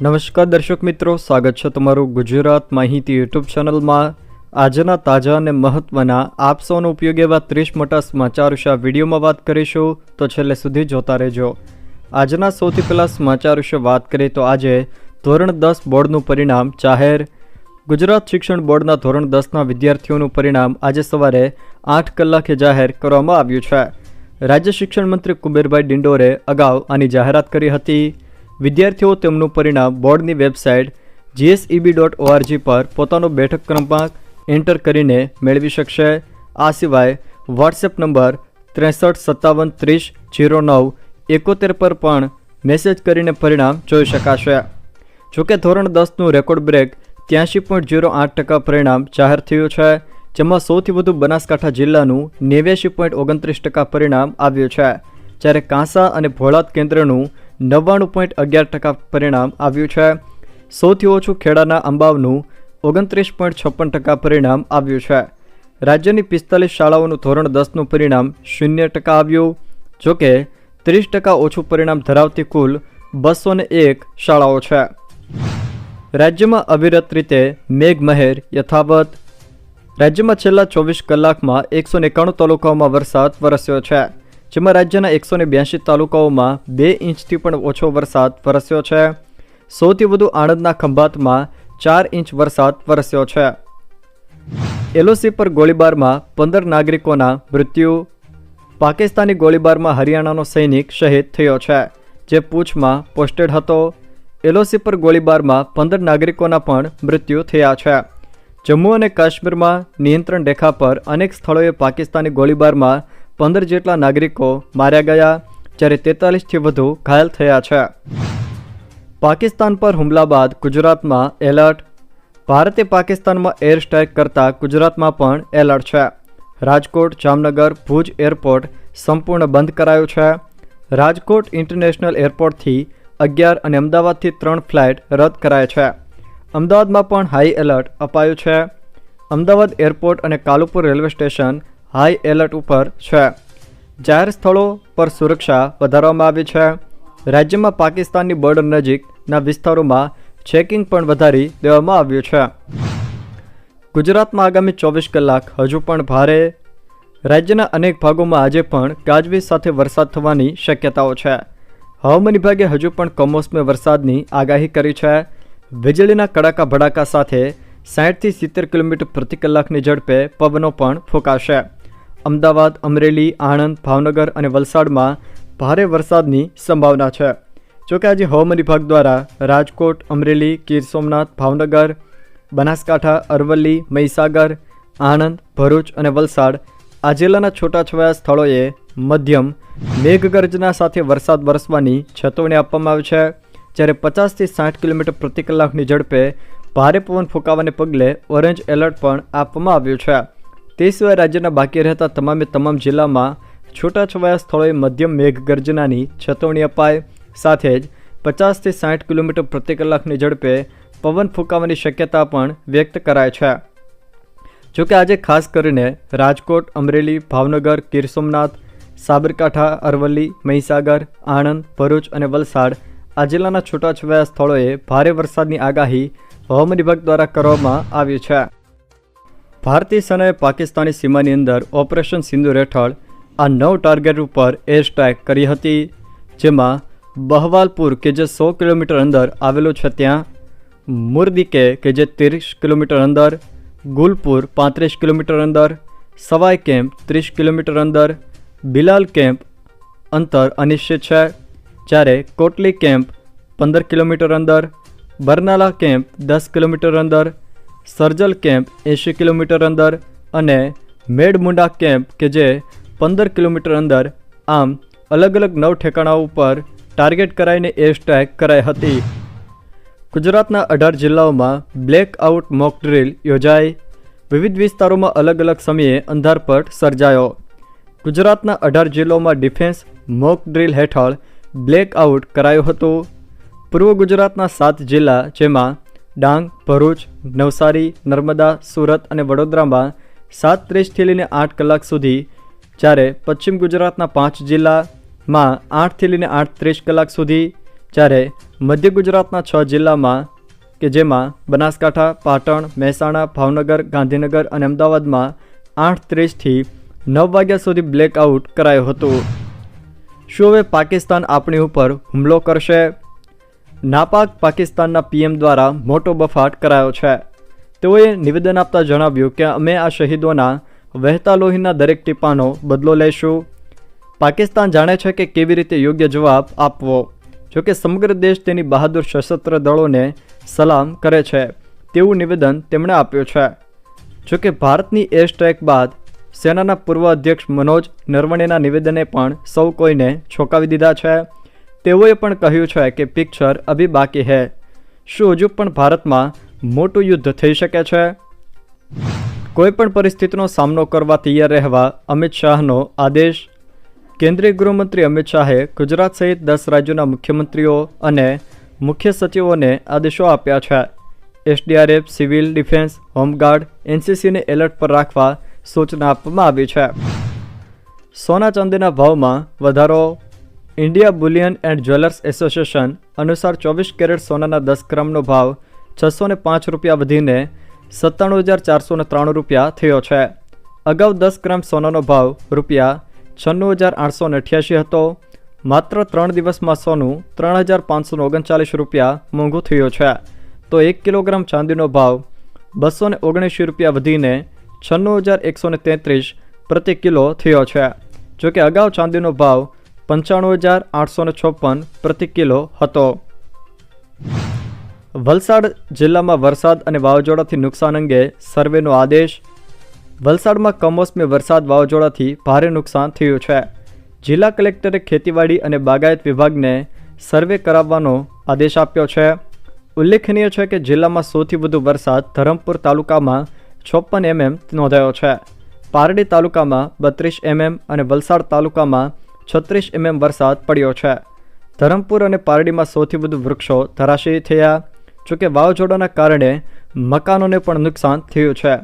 નમસ્કાર દર્શક મિત્રો, સ્વાગત છે તમારું ગુજરાત માહિતી યુટ્યુબ ચેનલમાં. આજના તાજા અને મહત્વના, આપ સૌનો ઉપયોગ એવા ત્રીસ મોટા સમાચાર વિશે વિડીયોમાં વાત કરીશું, તો છેલ્લે સુધી જોતા રહેજો. આજના સૌથી પહેલાં સમાચાર વિશે વાત કરીએ તો આજે ધોરણ દસ બોર્ડનું પરિણામ જાહેર. ગુજરાત શિક્ષણ બોર્ડના ધોરણ દસના વિદ્યાર્થીઓનું પરિણામ આજે સવારે આઠ કલાકે જાહેર કરવામાં આવ્યું છે. રાજ્ય શિક્ષણ મંત્રી કુબેરભાઈ ડિંડોરે અગાઉ આની જાહેરાત કરી હતી. વિદ્યાર્થીઓ તેમનું પરિણામ બોર્ડની વેબસાઇટ જીએસઈબી ડોટ ઓઆરજી પર પોતાનો બેઠક ક્રમાંક એન્ટર કરીને મેળવી શકશે. આ સિવાય વોટ્સએપ નંબર ત્રેસઠ સત્તાવન ત્રીસ જીરો નવ એકોતેર પર પણ મેસેજ કરીને પરિણામ જોઈ શકાશે. જોકે ધોરણ દસનું રેકોર્ડ બ્રેક ત્યાંશી પોઈન્ટ જીરો આઠ ટકા પરિણામ જાહેર થયું છે, જેમાં સૌથી વધુ બનાસકાંઠા જિલ્લાનું નેવ્યાશી પોઈન્ટ ઓગણત્રીસ ટકા પરિણામ આવ્યું છે. જ્યારે કાંસા અને ભોળાદ કેન્દ્રનું નવ્વાણું પોઈન્ટ અગિયાર ટકા પરિણામ આવ્યું છે. સૌથી ઓછું ખેડાના અંબાવનું ઓગણત્રીસ પોઈન્ટ છપ્પન ટકા પરિણામ આવ્યું છે. રાજ્યની પિસ્તાલીસ શાળાઓનું ધોરણ દસનું પરિણામ શૂન્ય ટકા આવ્યું. જોકે, ત્રીસ ટકા ઓછું પરિણામ ધરાવતી કુલ બસો એક શાળાઓ છે. રાજ્યમાં અવિરત રીતે મેઘમહેર યથાવત. રાજ્યમાં છેલ્લા ચોવીસ કલાકમાં એકસો એકાણું તાલુકાઓમાં વરસાદ વરસ્યો છે. જેમાં રાજ્યના એકસો ને બ્યાસી તાલુકાઓમાં બે ઇંચથી પણ ઓછો વરસાદ વરસ્યો છે. સૌથી વધુ આણંદના ખંભાતમાં ચાર ઇંચ વરસાદ વરસ્યો છે. એલઓસી પર ગોળીબારમાં પંદર નાગરિકોના મૃત્યુ. પાકિસ્તાની ગોળીબારમાં હરિયાણાનો સૈનિક શહીદ થયો છે, જે પૂંછમાં પોસ્ટેડ હતો. એલઓસી પર ગોળીબારમાં પંદર નાગરિકોના પણ મૃત્યુ થયા છે. જમ્મુ અને કાશ્મીરમાં નિયંત્રણ રેખા પર અનેક સ્થળોએ પાકિસ્તાની ગોળીબારમાં પંદર જેટલા નાગરિકો માર્યા ગયા, જ્યારે તેતાલીસથી વધુ ઘાયલ થયા છે. પાકિસ્તાન પર હુમલા બાદ ગુજરાતમાં એલર્ટ. ભારતે પાકિસ્તાનમાં એર સ્ટ્રાઇક કરતાં ગુજરાતમાં પણ એલર્ટ છે. રાજકોટ, જામનગર, ભુજ એરપોર્ટ સંપૂર્ણ બંધ કરાયું છે. રાજકોટ ઇન્ટરનેશનલ એરપોર્ટથી અગિયાર અને અમદાવાદથી ત્રણ ફ્લાઇટ રદ કરાય છે. અમદાવાદમાં પણ હાઈ એલર્ટ અપાયું છે. અમદાવાદ એરપોર્ટ અને Kalupur railway station high alert ઉપર છે. જાહેર સ્થળો પર સુરક્ષા વધારવામાં આવી છે. રાજ્યમાં પાકિસ્તાનની બોર્ડર નજીકના વિસ્તારોમાં ચેકિંગ પણ વધારી દેવામાં આવ્યું છે. ગુજરાતમાં આગામી ચોવીસ કલાક હજુ પણ ભારે. રાજ્યના અનેક ભાગોમાં આજે પણ ગાજવીજ સાથે વરસાદ થવાની શક્યતાઓ છે. હવામાન વિભાગે હજુ પણ કમોસમી વરસાદની આગાહી કરી છે. વીજળીના કડાકા ભડાકા સાથે સાહીઠથી સિત્તેર કિલોમીટર પ્રતિ કલાકની ઝડપે પવનો પણ ફૂંકાશે. અમદાવાદ, અમરેલી, આણંદ, ભાવનગર અને વલસાડમાં ભારે વરસાદની સંભાવના છે. જોકે આજે હવામાન વિભાગ દ્વારા રાજકોટ, અમરેલી, ગીર સોમનાથ, ભાવનગર, બનાસકાંઠા, અરવલ્લી, મહીસાગર, આણંદ, ભરૂચ અને વલસાડ આ જિલ્લાના છૂટાછવાયા સ્થળોએ મધ્યમ મેઘગર્જના સાથે વરસાદ વરસવાની ચેતવણી આપવામાં આવી છે. જ્યારે પચાસથી સાઠ કિલોમીટર પ્રતિ કલાકની ઝડપે ભારે પવન ફૂંકાવાને પગલે ઓરેન્જ એલર્ટ પણ આપવામાં આવ્યું છે. તે સિવાય રાજ્યના બાકી રહેતા તમામે તમામ જિલ્લામાં છૂટાછવાયા સ્થળોએ મધ્યમ મેઘગર્જનાની ચેતવણી અપાય સાથે જ પચાસથી સાઠ કિલોમીટર પ્રતિ કલાકની ઝડપે પવન ફૂંકાવાની શક્યતા પણ વ્યક્ત કરાય છે. જોકે આજે ખાસ કરીને રાજકોટ, અમરેલી, ભાવનગર, ગીર સોમનાથ, સાબરકાંઠા, અરવલ્લી, મહીસાગર, આણંદ, ભરૂચ અને વલસાડ આ જિલ્લાના છૂટાછવાયા સ્થળોએ ભારે વરસાદની આગાહી હવામાન વિભાગ દ્વારા કરવામાં આવી છે. ભારતીય સેનાએ પાકિસ્તાની સીમાની અંદર ઓપરેશન સિંદુર હેઠળ આ નવ ટાર્ગેટ ઉપર એર સ્ટ્રાઇક કરી હતી, જેમાં બહવાલપુર, કે જે સો કિલોમીટર અંદર આવેલું છે ત્યાં, મુરદીકે, કે જે ત્રીસ કિલોમીટર અંદર, ગુલપુર, પાંત્રીસ કિલોમીટર અંદર, સવાઈ કેમ્પ, ત્રીસ કિલોમીટર અંદર, બિલાલ કેમ્પ અંતર અનિશ્ચિત છે, જ્યારે કોટલી કેમ્પ પંદર કિલોમીટર અંદર, બરનાલા કેમ્પ દસ કિલોમીટર અંદર સર્જલ કેમ્પ એંશી કિલોમીટર અંદર અને મેડમુંડા કેમ્પ કે જે પંદર કિલોમીટર અંદર આમ અલગ અલગ નવ ઠેકાણાઓ ઉપર ટાર્ગેટ કરાઈને એર સ્ટ્રાઇક કરાઈ હતી. ગુજરાતના અઢાર જિલ્લાઓમાં બ્લેક આઉટ મોક ડ્રીલ યોજાઈ. વિવિધ વિસ્તારોમાં અલગ અલગ સમયે અંધારપટ સર્જાયો. ગુજરાતના અઢાર જિલ્લાઓમાં ડિફેન્સ મોક ડ્રીલ હેઠળ બ્લેક આઉટ કરાયું હતું. પૂર્વ ગુજરાતના સાત જિલ્લા જેમાં ડાંગ, ભરૂચ, નવસારી, નર્મદા, સુરત અને વડોદરામાં સાત ત્રીસથી લઈને આઠ કલાક સુધી, જ્યારે પશ્ચિમ ગુજરાતના પાંચ જિલ્લામાં આઠથી લઈને આઠ ત્રીસ કલાક સુધી, જ્યારે મધ્ય ગુજરાતના છ જિલ્લામાં કે જેમાં બનાસકાંઠા, પાટણ, મહેસાણા, ભાવનગર, ગાંધીનગર અને અમદાવાદમાં આઠ ત્રીસથી નવ વાગ્યા સુધી બ્લેકઆઉટ કરાયું હતું. શું હવે પાકિસ્તાન આપણી ઉપર હુમલો કરશે? નાપાક પાકિસ્તાનના પીએમ દ્વારા મોટો બફાટ કરાયો છે. તેઓએ નિવેદન આપતા જણાવ્યું કે અમે આ શહીદોના વહેતા લોહીના દરેક ટીપાનો બદલો લઈશું. પાકિસ્તાન જાણે છે કે કેવી રીતે યોગ્ય જવાબ આપવો. જોકે સમગ્ર દેશ તેની બહાદુર સશસ્ત્ર દળોને સલામ કરે છે, તેવું નિવેદન તેમણે આપ્યું છે. જોકે ભારતની એર સ્ટ્રાઇક બાદ સેનાના પૂર્વ અધ્યક્ષ મનોજ નરવણેના નિવેદને પણ સૌ કોઈને છોકાવી દીધા છે. તેઓએ પણ કહ્યું છે કે પિક્ચર અભી બાકી હૈ. શું હજુ પણ ભારતમાં મોટું યુદ્ધ થઈ શકે છે. કોઈપણ પરિસ્થિતિનો સામનો કરવા તૈયાર રહેવા અમિત શાહનો આદેશ. કેન્દ્રીય ગૃહમંત્રી અમિત શાહે ગુજરાત સહિત દસ રાજ્યોના મુખ્યમંત્રીઓ અને મુખ્ય સચિવોને આદેશો આપ્યા છે. SDRF, civil defence, home guard, એનસીસીને alert પર રાખવા સૂચના આપવામાં આવી છે. સોના ચાંદીના ભાવમાં વધારો India bullion and jewellers association અનુસાર ચોવીસ કેરેટ સોનાના દસ ગ્રામનો ભાવ છસો ને પાંચ રૂપિયા વધીને સત્તાણું હજાર ચારસો ને ત્રાણું રૂપિયા થયો છે. અગાઉ દસ ગ્રામ સોનાનો ભાવ રૂપિયા છન્નું હજાર આઠસો ને અઠ્યાસી હતો. માત્ર ત્રણ દિવસમાં સોનું ત્રણ હજાર પાંચસો ઓગણચાલીસ રૂપિયા મોંઘું થયું છે. તો એક કિલોગ્રામ ચાંદીનો ભાવ બસો ને ઓગણીસી રૂપિયા વધીને છન્નું હજાર એકસો ને તેત્રીસ પ્રતિ કિલો થયો છે. જોકે અગાઉ ચાંદીનો ભાવ પંચાણું હજાર આઠસો છપ્પન પ્રતિ કિલો હતો. વલસાડ જિલ્લામાં વરસાદ અને વાવાઝોડાથી નુકસાન અંગે સર્વેનો આદેશ. વલસાડમાં કમોસમી વરસાદ વાવાઝોડાથી ભારે નુકસાન થયું છે. જિલ્લા કલેક્ટરે ખેતીવાડી અને બાગાયત વિભાગને સર્વે કરાવવાનો આદેશ આપ્યો છે. ઉલ્લેખનીય છે કે જિલ્લામાં સૌથી વધુ વરસાદ ધરમપુર તાલુકામાં છપ્પન એમએમ નોંધાયો છે. પારડી તાલુકામાં બત્રીસ એમએમ અને વલસાડ તાલુકામાં છત્રીસ એમએમ વરસાદ પડ્યો છે. ધરમપુર અને પારડીમાં સૌથી વધુ વૃક્ષો ધરાશયી થયા, જોકે વાવાઝોડાના કારણે મકાનોને પણ નુકસાન થયું છે.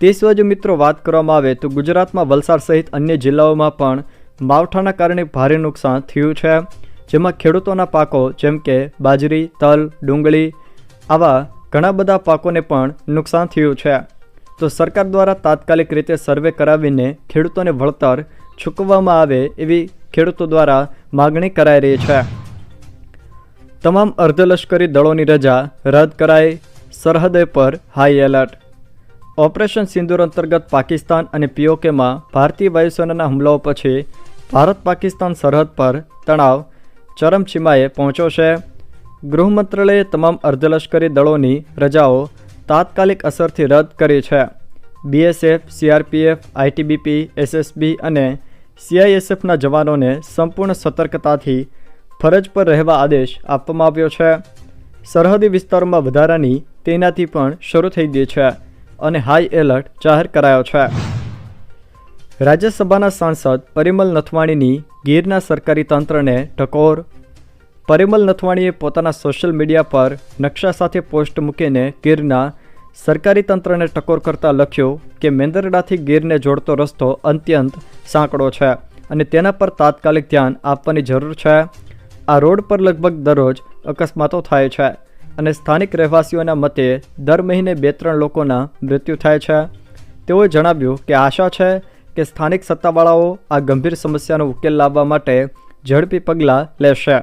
તે સિવાય મિત્રો વાત કરવામાં આવે તો ગુજરાતમાં વલસાડ સહિત અન્ય જિલ્લાઓમાં પણ માવઠાના કારણે ભારે નુકસાન થયું છે, જેમાં ખેડૂતોના પાકો જેમ કે બાજરી, તલ, ડુંગળી આવા ઘણા બધા પાકોને પણ નુકસાન થયું છે. તો સરકાર દ્વારા તાત્કાલિક રીતે સર્વે કરાવીને ખેડૂતોને વળતર ચૂકવવામાં આવે એવી ખેડૂતો દ્વારા માગણી કરાઈ રહી છે. તમામ અર્ધલશ્કરી દળોની રજા રદ કરાઈ સરહદે પર હાઈ એલર્ટ ઓપરેશન સિંદુર અંતર્ગત પાકિસ્તાન અને પીઓકેમાં ભારતીય વાયુસેનાના હુમલાઓ પછી ભારત પાકિસ્તાન સરહદ પર તણાવ ચરમસીમાએ પહોંચ્યો છે. ગૃહ મંત્રાલયે તમામ અર્ધલશ્કરી દળોની રજાઓ તાત્કાલિક અસરથી રદ કરી છે. બીએસએફ, સીઆરપીએફ, આઈટીબીપી, એસએસબી અને સીઆઈએસએફના જવાનોને સંપૂર્ણ સતર્કતાથી ફરજ પર રહેવા આદેશ આપવામાં આવ્યો છે. સરહદી વિસ્તારોમાં વધારાની તૈનાતી પણ શરૂ થઈ ગઈ છે અને હાઈ એલર્ટ જાહેર કરાયો છે. રાજ્યસભાના સાંસદ પરિમલ નથવાણીની ગીરના સરકારી તંત્રને ટકોર પરિમલ નથવાણીએ પોતાના સોશિયલ મીડિયા પર નકશા સાથે પોસ્ટ મૂકીને ગીરના સરકારી તંત્રને ટકોર કરતા લખ્યું કે મેંદરડાથી ગીરને જોડતો રસ્તો અત્યંત સાંકડો છે અને તેના પર તાત્કાલિક ધ્યાન આપવાની જરૂર છે. આ રોડ પર લગભગ દરરોજ અકસ્માતો થાય છે અને સ્થાનિક રહેવાસીઓના મતે દર મહિને બે ત્રણ લોકોના મૃત્યુ થાય છે. તેઓએ જણાવ્યું કે આશા છે કે સ્થાનિક સત્તાવાળાઓ આ ગંભીર સમસ્યાનો ઉકેલ લાવવા માટે ઝડપી પગલાં લેશે.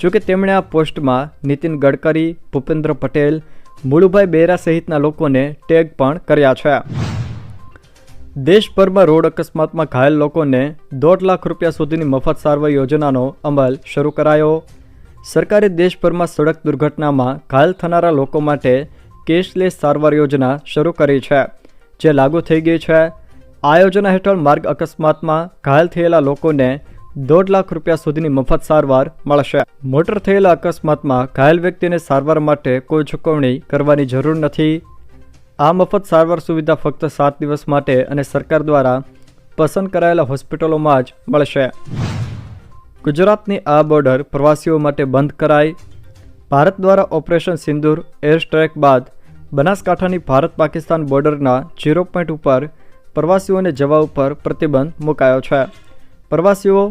જોકે તેમણે આ પોસ્ટમાં નીતિન ગડકરી, ભૂપેન્દ્ર પટેલ મુળુભાઈ બેરા સહિતના લોકોને ટેગ પણ કર્યા છે. દેશભરમાં રોડ અકસ્માતમાં ઘાયલ લોકોને દોઢ લાખ રૂપિયા સુધીની મફત સારવાર યોજનાનો અમલ શરૂ કરાયો. સરકારે દેશભરમાં સડક દુર્ઘટનામાં ઘાયલ થનારા લોકો માટે કેશલેસ સારવાર યોજના શરૂ કરી છે, જે લાગુ થઈ ગઈ છે. આ યોજના હેઠળ માર્ગ અકસ્માતમાં ઘાયલ થયેલા લોકોને દોઢ લાખ રૂપિયા સુધીની મફત સારવાર મળશે. મોટર થયેલા અકસ્માતમાં ઘાયલ વ્યક્તિને સારવાર માટે કોઈ ચૂકવણી કરવાની જરૂર નથી. આ મફત સારવાર સુવિધા ફક્ત સાત દિવસ માટે અને સરકાર દ્વારા પસંદ કરાયેલા હોસ્પિટલોમાં જ મળશે. ગુજરાતની આ બોર્ડર પ્રવાસીઓ માટે બંધ કરાઈ. ભારત દ્વારા ઓપરેશન સિંદૂર એર સ્ટ્રાઇક બાદ બનાસકાંઠાની ભારત પાકિસ્તાન બોર્ડરના ઝીરો પોઈન્ટ ઉપર પ્રવાસીઓને જવા ઉપર પ્રતિબંધ મુકાયો છે. પ્રવાસીઓ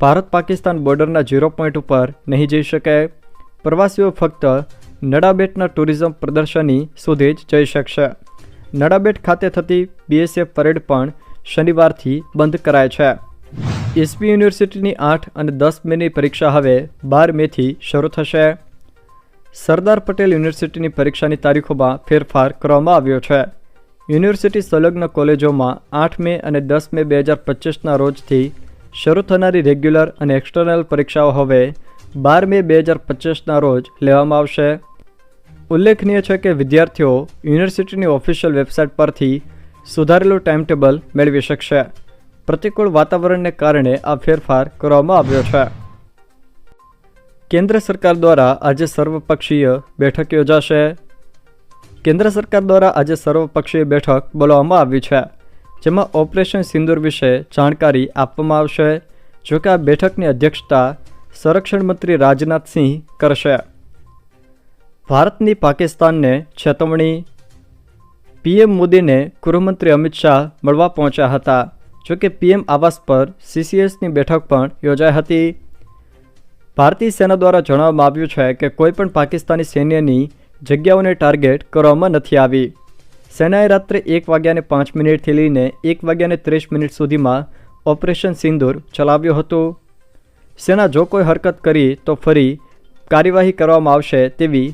ભારત પાકિસ્તાન બોર્ડરના ઝીરો પોઈન્ટ ઉપર નહીં જઈ શકે. પ્રવાસીઓ ફક્ત નડાબેટના ટુરિઝમ પ્રદર્શની સુધી જ જઈ શકશે. નડાબેટ ખાતે થતી બીએસએફ પરેડ પણ શનિવારથી બંધ કરાય છે. એસપી યુનિવર્સિટીની આઠ અને દસ મેની પરીક્ષા હવે બાર મેથી શરૂ થશે. સરદાર પટેલ યુનિવર્સિટીની પરીક્ષાની તારીખોમાં ફેરફાર કરવામાં આવ્યો છે. યુનિવર્સિટી સંલગ્ન કોલેજોમાં આઠ મે અને દસ મે બે હજાર પચીસના રોજથી શરૂ થનારી રેગ્યુલર અને એક્સટર્નલ પરીક્ષાઓ હવે બાર મે બે હજાર પચીસના રોજ લેવામાં આવશે. ઉલ્લેખનીય છે કે વિદ્યાર્થીઓ યુનિવર્સિટીની ઓફિશિયલ વેબસાઇટ પરથી સુધારેલું ટાઈમ ટેબલ મેળવી શકશે. પ્રતિકૂળ વાતાવરણને કારણે આ ફેરફાર કરવામાં આવ્યો છે. કેન્દ્ર સરકાર દ્વારા આજે સર્વપક્ષીય બેઠક યોજાશે. કેન્દ્ર સરકાર દ્વારા આજે સર્વપક્ષીય બેઠક બોલાવવામાં આવી છે. જેમાં ઓપરેશન સિંદૂર વિશે જાણકારી આપવામાં આવશે જોકે આ બેઠકની અધ્યક્ષતા સંરક્ષણ મંત્રી રાજનાથસિંહ કરશે. ભારતની પાકિસ્તાનને ચેતવણી પીએમ મોદીને ગૃહમંત્રી અમિત શાહ મળવા પહોંચ્યા હતા જોકે પીએમ આવાસ પર સીસીએસની બેઠક પણ યોજાઈ હતી. ભારતીય સેના દ્વારા જણાવવામાં આવ્યું છે કે કોઈપણ પાકિસ્તાની સૈન્યની જગ્યાઓને ટાર્ગેટ કરવામાં નથી આવી. સેનાએ રાત્રે એક વાગ્યાને પાંચ મિનિટથી લઈને એક વાગ્યાને ત્રીસ મિનિટ સુધીમાં ઓપરેશન સિંદૂર ચલાવ્યું હતું. સેના જો કોઈ હરકત કરી તો ફરી કાર્યવાહી કરવામાં આવશે તેવી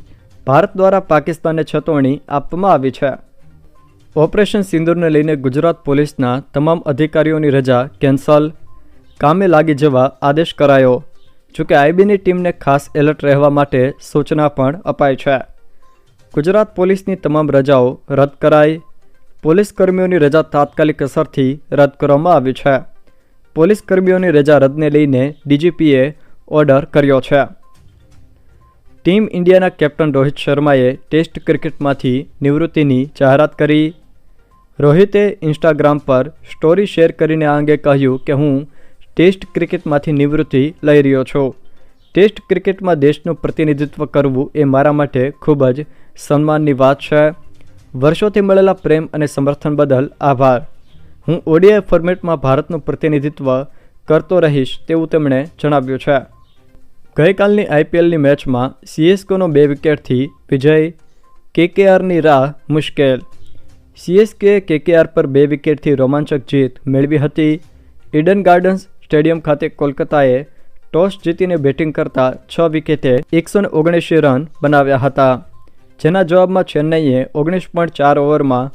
ભારત દ્વારા પાકિસ્તાનને છતવણી આપવામાં આવી છે. ઓપરેશન સિંદૂરને લઈને ગુજરાત પોલીસના તમામ અધિકારીઓની રજા કેન્સલ. કામે લાગી જવા આદેશ કરાયો, જોકે આઈબીની ટીમને ખાસ એલર્ટ રહેવા માટે સૂચના પણ અપાઈ છે. ગુજરાત પોલીસની તમામ રજાઓ રદ કરાઈ. પોલીસ કર્મીઓની રજા તાત્કાલિક અસરથી રદ કરવામાં આવી છે. પોલીસ કર્મીઓની રજા રદને લઈને ડીજીપીએ ઓર્ડર કર્યો છે. ટીમ ઇન્ડિયાના કેપ્ટન રોહિત શર્માએ ટેસ્ટ ક્રિકેટમાંથી નિવૃત્તિની જાહેરાત કરી. રોહિતે ઇન્સ્ટાગ્રામ પર સ્ટોરી શેર કરીને આ અંગે કહ્યું કે હું ટેસ્ટ ક્રિકેટમાંથી નિવૃત્તિ લઈ રહ્યો છું. ટેસ્ટ ક્રિકેટમાં દેશનું પ્રતિનિધિત્વ કરવું એ મારા માટે ખૂબ જ સન્માનની વાત છે. વર્ષોથી મળેલા પ્રેમ અને સમર્થન બદલ આભાર. હું ઓડીઆઈ ફોર્મેટમાં ભારતનું પ્રતિનિધિત્વ કરતો રહીશ તેવું તેમણે જણાવ્યું છે. ગઈકાલની આઈપીએલની મેચમાં સીએસકેનો બે વિકેટથી વિજય કેકેઆરની રાહ મુશ્કેલ. સીએસકે કેકેઆર પર બે વિકેટથી રોમાંચક જીત મેળવી હતી. ઇડન ગાર્ડન્સ સ્ટેડિયમ ખાતે કોલકાતાએ ટોસ જીતીને બેટિંગ કરતા છ વિકેટે એકસો ઓગણએંશી રન બનાવ્યા હતા. જેના જવાબમાં ચેન્નઈએ ઓગણીસ પોઈન્ટ ચાર ઓવરમાં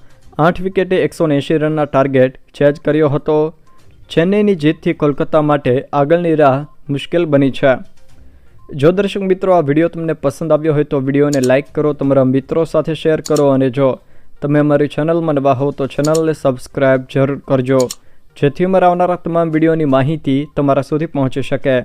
આઠ વિકેટે એકસો એંશી રનના ટાર્ગેટ ચેજ કર્યો હતો. ચેન્નઈની જીતથી કોલકાતા માટે આગળની રાહ મુશ્કેલ બની છે. જો દર્શક મિત્રો આ વીડિયો તમને પસંદ આવ્યો હોય તો વિડીયોને લાઇક કરો, તમારા મિત્રો સાથે શેર કરો અને જો તમે અમારી ચેનલમાં નવા હો તો ચેનલને સબસ્ક્રાઈબ જરૂર કરજો. જેથી અમારા આવનારા તમામ વિડીયોની માહિતી તમારા સુધી પહોંચી શકે.